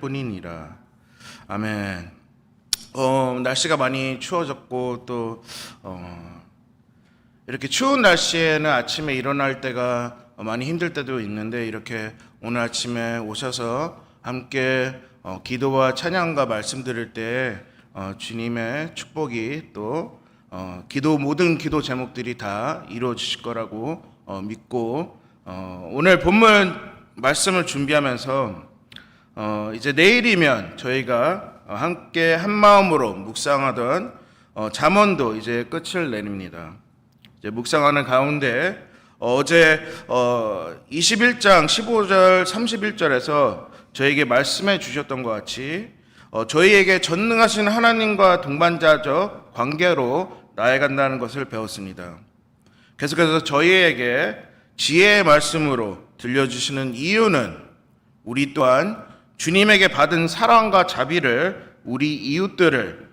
뿐이니라. 아멘. 어, 날씨가 많이 추워졌고 또 어, 이렇게 추운 날씨에는 아침에 일어날 때가 많이 힘들 때도 있는데 이렇게 오늘 아침에 오셔서 함께 어, 기도와 찬양과 말씀 드릴 때 어, 주님의 축복이 또 어, 기도 모든 기도 제목들이 다 이루어지실 거라고 어, 믿고 어, 오늘 본문 말씀을 준비하면서 어, 이제 내일이면 저희가 어, 함께 한 마음으로 묵상하던 어, 잠언도 이제 끝을 내립니다. 이제 묵상하는 가운데 어, 어제 어, 21장 15절 31절에서 저에게 말씀해 주셨던 것 같이 어, 저희에게 전능하신 하나님과 동반자적 관계로 나아간다는 것을 배웠습니다. 계속해서 저희에게 지혜의 말씀으로 들려주시는 이유는 우리 또한 주님에게 받은 사랑과 자비를 우리 이웃들을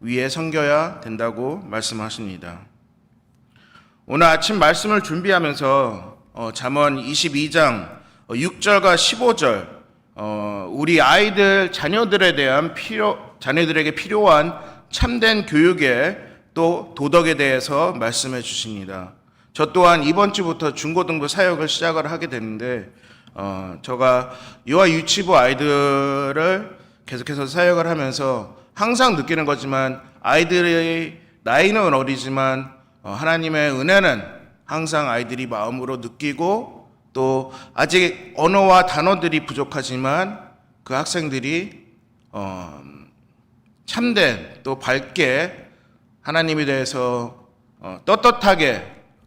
위해 섬겨야 된다고 말씀하십니다. 오늘 아침 말씀을 준비하면서 어, 잠언 22장 어, 6절과 15절 어, 우리 아이들 자녀들에 대한 필요 자녀들에게 필요한 참된 교육에 또 도덕에 대해서 말씀해 주십니다. 저 또한 이번 주부터 중고등부 사역을 시작을 하게 됐는데 어, 제가 유아 유치부 아이들을 계속해서 사역을 하면서 항상 느끼는 거지만 아이들의 나이는 어리지만 어, 하나님의 은혜는 항상 아이들이 마음으로 느끼고 또 아직 언어와 단어들이 부족하지만 그 학생들이 어, 참된 또 밝게 하나님에 대해서 어, 떳떳하게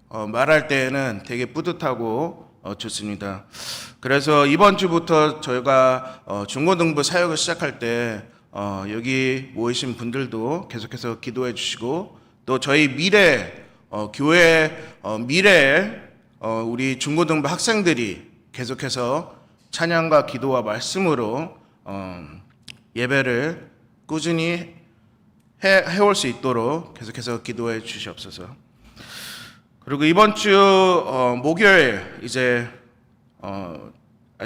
어, 말할 때에는 되게 뿌듯하고 어, 좋습니다. 그래서 이번 주부터 저희가 어, 중고등부 사역을 시작할 때 어, 여기 모이신 분들도 계속해서 기도해 주시고 또 저희 미래 어, 교회 어, 미래에 어, 우리 중고등부 학생들이 계속해서 찬양과 기도와 말씀으로 어, 예배를 꾸준히 해, 해올 수 있도록 계속해서 기도해 주시옵소서. 그리고 이번 주 어, 목요일 이제 어,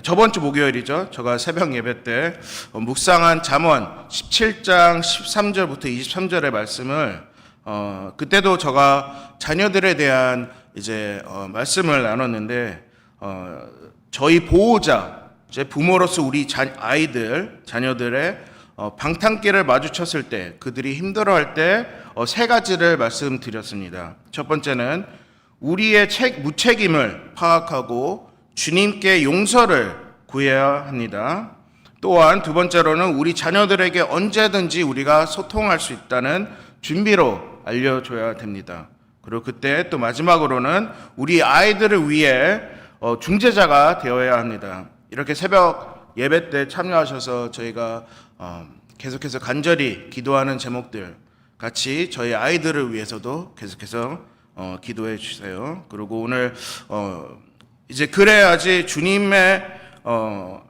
저번 주 목요일이죠. 제가 새벽 예배 때 어, 묵상한 잠언 17장 13절부터 23절의 말씀을 어, 그때도 제가 자녀들에 대한 이제 어, 말씀을 나눴는데 어, 저희 보호자 제 부모로서 우리 자, 아이들 자녀들의 어, 방탄길을 마주쳤을 때 그들이 힘들어할 때세 가지를 말씀드렸습니다. 첫 번째는 우리의 책, 무책임을 파악하고 주님께 용서를 구해야 합니다. 또한 두 번째로는 우리 자녀들에게 언제든지 우리가 소통할 수 있다는 준비로 알려줘야 됩니다. 그리고 그때 또 마지막으로는 우리 아이들을 위해 어, 중재자가 되어야 합니다. 이렇게 새벽 예배 때 참여하셔서 저희가 어, 계속해서 간절히 기도하는 제목들 같이 저희 아이들을 위해서도 계속해서 어, 기도해 주세요. 그리고 오늘 어, 이제 그래야지 주님의 어,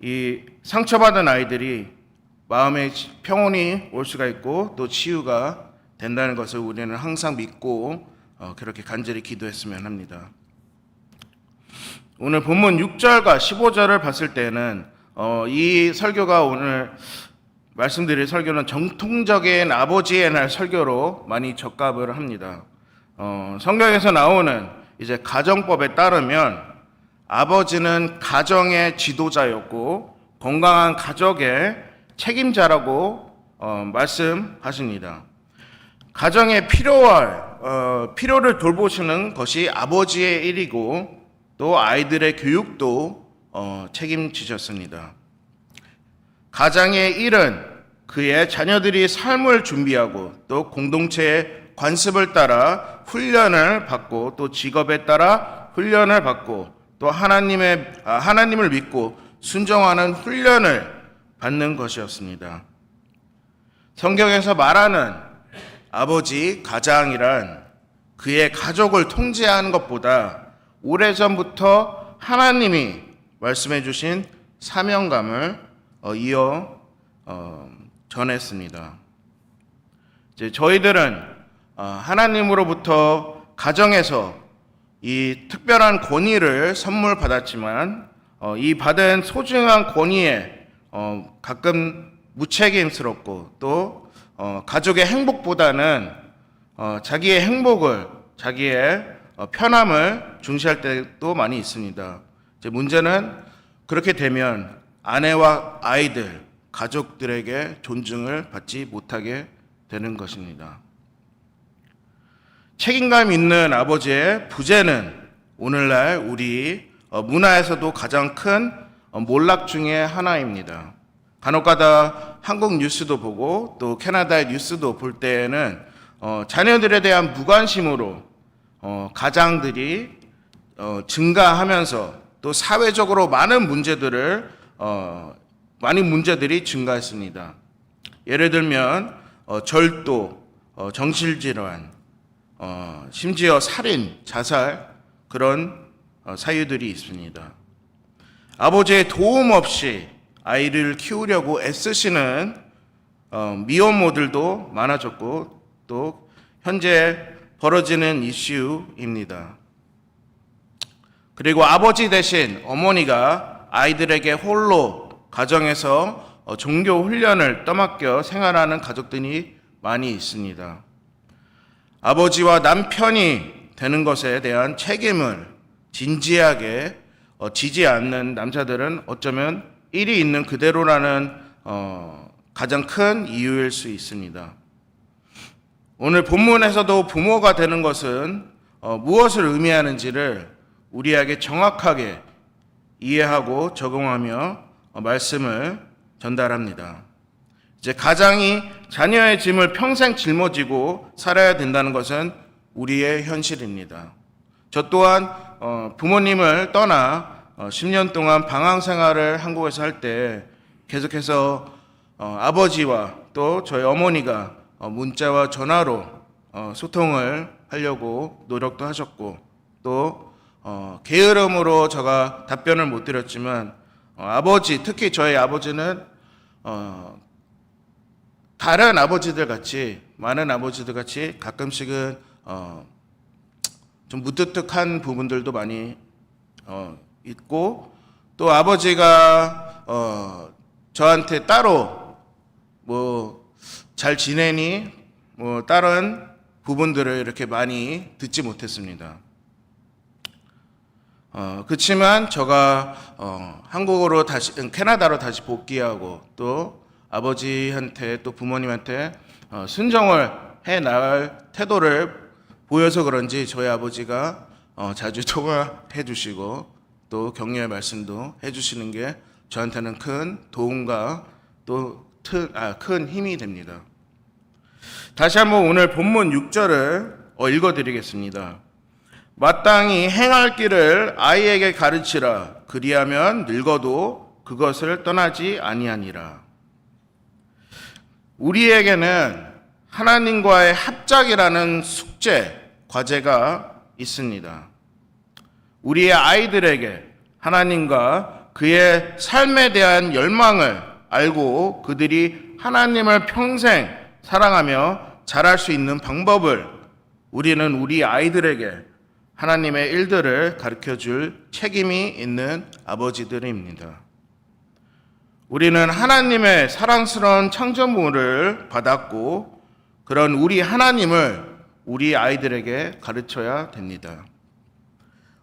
이 상처받은 아이들이 마음에 평온이 올 수가 있고 또 치유가 된다는 것을 우리는 항상 믿고 어, 그렇게 간절히 기도했으면 합니다. 오늘 본문 6절과 15절을 봤을 때는 어, 이 설교가 오늘 말씀드릴 설교는 정통적인 아버지의 날 설교로 많이 적합을 합니다. 어, 성경에서 나오는 이제 가정법에 따르면 아버지는 가정의 지도자였고 건강한 가족의 책임자라고 어, 말씀하십니다. 가정의 필요할 어, 필요를 돌보시는 것이 아버지의 일이고 또 아이들의 교육도 어, 책임지셨습니다. 가장의 일은 그의 자녀들이 삶을 준비하고 또 공동체의 관습을 따라 훈련을 받고 또 직업에 따라 훈련을 받고 또 하나님의 아, 하나님을 믿고 순종하는 훈련을 받는 것이었습니다. 성경에서 말하는 아버지 가장이란 그의 가족을 통제하는 것보다 오래전부터 하나님이 말씀해 주신 사명감을 어, 이어 어, 전했습니다. 이제 저희들은 어, 하나님으로부터 가정에서 이 특별한 권위를 선물 받았지만 어, 이 받은 소중한 권위에 어, 가끔 무책임스럽고 또 어, 가족의 행복보다는 어, 자기의 행복을 자기의 어, 편함을 중시할 때도 많이 있습니다. 문제는 그렇게 되면 아내와 아이들, 가족들에게 존중을 받지 못하게 되는 것입니다. 책임감 있는 아버지의 부재는 오늘날 우리 어, 문화에서도 가장 큰 어, 몰락 중의 하나입니다. 간혹가다 한국 뉴스도 보고 또 캐나다의 뉴스도 볼 때에는 어, 자녀들에 대한 무관심으로 어, 가장들이 어, 증가하면서 또 사회적으로 많은 문제들을 어, 많은 문제들이 증가했습니다. 예를 들면 어, 절도, 어, 정신질환, 어, 심지어 살인, 자살 그런 어, 사유들이 있습니다. 아버지의 도움 없이 아이를 키우려고 애쓰시는 어, 미혼모들도 많아졌고 또 현재 벌어지는 이슈입니다. 그리고 아버지 대신 어머니가 아이들에게 홀로 가정에서 어, 종교 훈련을 떠맡겨 생활하는 가족들이 많이 있습니다. 아버지와 남편이 되는 것에 대한 책임을 진지하게 어, 지지 않는 남자들은 어쩌면 일이 있는 그대로라는 어, 가장 큰 이유일 수 있습니다. 오늘 본문에서도 부모가 되는 것은 어, 무엇을 의미하는지를 우리에게 정확하게 이해하고 적용하며 어, 말씀을 전달합니다. 이제 가장이 자녀의 짐을 평생 짊어지고 살아야 된다는 것은 우리의 현실입니다. 저 또한 어, 부모님을 떠나 어, 10년 동안 방황 생활을 한국에서 할 때 계속해서 어, 아버지와 또 저희 어머니가 어, 문자와 전화로 어, 소통을 하려고 노력도 하셨고 또 어, 게으름으로 제가 답변을 못 드렸지만 어, 아버지 특히 저희 아버지는 어, 다른 아버지들 같이 많은 아버지들 같이 가끔씩은 어, 좀 무뚝뚝한 부분들도 많이 어, 있고 또 아버지가 어, 저한테 따로 뭐 잘 지내니 뭐 다른 부분들을 이렇게 많이 듣지 못했습니다. 어, 그렇지만 제가 어, 한국으로 다시 음, 캐나다로 다시 복귀하고 또 아버지한테 또 부모님한테 어, 순정을 해 나갈 태도를 보여서 그런지 저희 아버지가 어, 자주 통화해 주시고 또 격려의 말씀도 해 주시는 게 저한테는 큰 도움과 또 아, 큰 힘이 됩니다. 다시 한번 오늘 본문 6절을 어, 읽어 드리겠습니다. 마땅히 행할 길을 아이에게 가르치라. 그리하면 늙어도 그것을 떠나지 아니하니라. 우리에게는 하나님과의 합작이라는 숙제, 과제가 있습니다. 우리의 아이들에게 하나님과 그의 삶에 대한 열망을 알고 그들이 하나님을 평생 사랑하며 자랄 수 있는 방법을 우리는 우리 아이들에게 하나님의 일들을 가르쳐 줄 책임이 있는 아버지들입니다. 우리는 하나님의 사랑스러운 창조물을 받았고 그런 우리 하나님을 우리 아이들에게 가르쳐야 됩니다.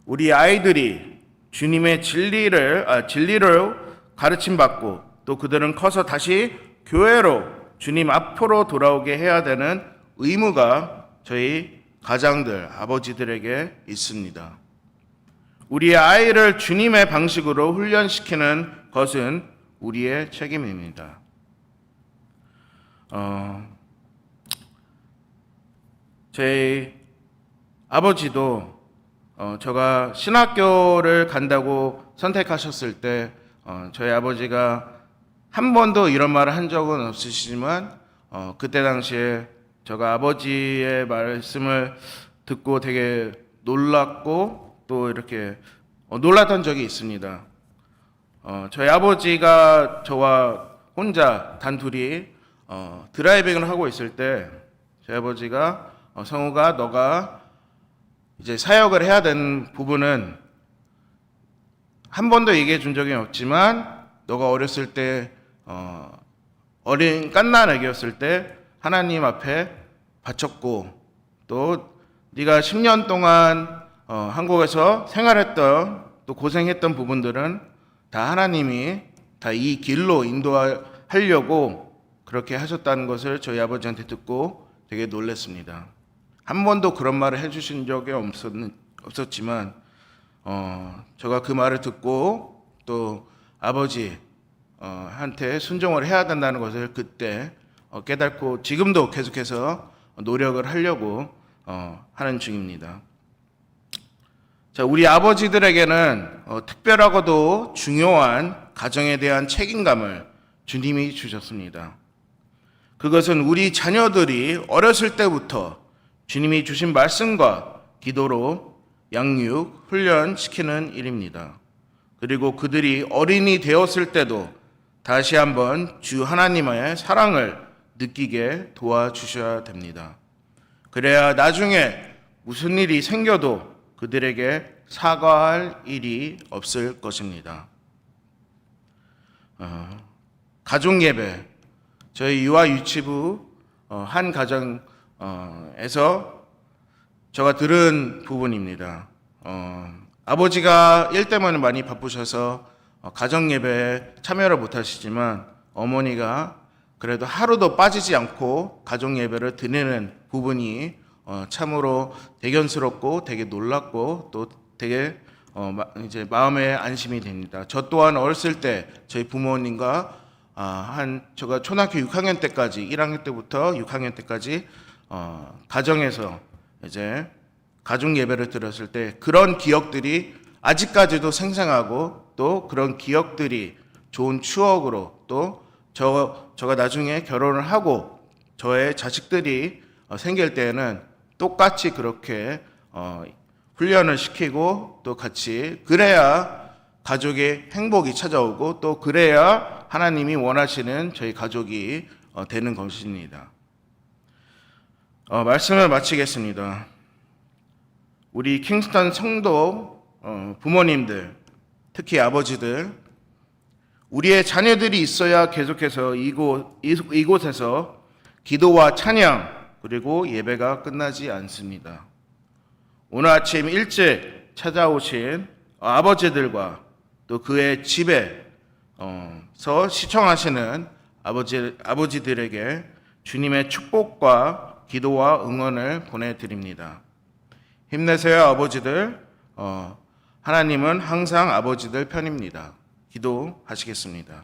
우리 아이들이 주님의 진리를 아, 진리를 가르침 받고 또 그들은 커서 다시 교회로 주님 앞으로 돌아오게 해야 되는 의무가 저희 가장들 아버지들에게 있습니다. 우리 아이를 주님의 방식으로 훈련시키는 것은 우리의 책임입니다. 어, 제 아버지도 어, 제가 신학교를 간다고 선택하셨을 때 어, 저희 아버지가 한 번도 이런 말을 한 적은 없으시지만 어, 그때 당시에 제가 아버지의 말씀을 듣고 되게 놀랐고 또 이렇게 어, 놀랐던 적이 있습니다. 어, 저희 아버지가 저와 혼자 단둘이 어, 드라이빙을 하고 있을 때 저희 아버지가 어, 성우가 너가 이제 사역을 해야 되는 부분은 한 번도 얘기해 준 적이 없지만 너가 어렸을 때 어, 어린 깐난 아기였을 때 하나님 앞에 바쳤고 또 네가 10년 동안 어, 한국에서 생활했던 또 고생했던 부분들은 다 하나님이 다 이 길로 인도하려고 그렇게 하셨다는 것을 저희 아버지한테 듣고 되게 놀랐습니다. 한 번도 그런 말을 해주신 적이 없었, 없었지만 어, 제가 그 말을 듣고 또 아버지 어, 한테 순종을 해야 된다는 것을 그때 어, 깨닫고 지금도 계속해서 노력을 하려고 어, 하는 중입니다. 자, 우리 아버지들에게는 어, 특별하고도 중요한 가정에 대한 책임감을 주님이 주셨습니다. 그것은 우리 자녀들이 어렸을 때부터 주님이 주신 말씀과 기도로 양육, 훈련시키는 일입니다. 그리고 그들이 어린이 되었을 때도 다시 한번 주 하나님의 사랑을 느끼게 도와주셔야 됩니다. 그래야 나중에 무슨 일이 생겨도 그들에게 사과할 일이 없을 것입니다. 어, 가족 예배 저희 유아 유치부 어, 한 가정에서 제가 들은 부분입니다. 어, 아버지가 일 때문에 많이 바쁘셔서 어, 가정 예배에 참여를 못하시지만 어머니가 그래도 하루도 빠지지 않고 가정 예배를 드리는 부분이 어, 참으로 대견스럽고 되게 놀랍고 또 되게 어, 마- 이제 마음에 안심이 됩니다. 저 또한 어렸을 때 저희 부모님과 아, 한 제가 초등학교 6학년 때까지 1학년 때부터 6학년 때까지 어, 가정에서 이제 가족 예배를 드렸을 때 그런 기억들이 아직까지도 생생하고 또 그런 기억들이 좋은 추억으로 또 저, 저가 나중에 결혼을 하고 저의 자식들이 어, 생길 때에는 똑같이 그렇게 어, 훈련을 시키고 또 같이 그래야 가족의 행복이 찾아오고 또 그래야 하나님이 원하시는 저희 가족이 어, 되는 것입니다. 어, 말씀을 마치겠습니다. 우리 킹스턴 성도 어, 부모님들, 특히 아버지들, 우리의 자녀들이 있어야 계속해서 이곳, 이- 이곳에서 기도와 찬양 그리고 예배가 끝나지 않습니다. 오늘 아침 일찍 찾아오신 아버지들과 또 그의 집에서 시청하시는 아버지 아버지들에게 주님의 축복과 기도와 응원을 보내드립니다. 힘내세요, 아버지들. 어, 하나님은 항상 아버지들 편입니다. 기도하시겠습니다.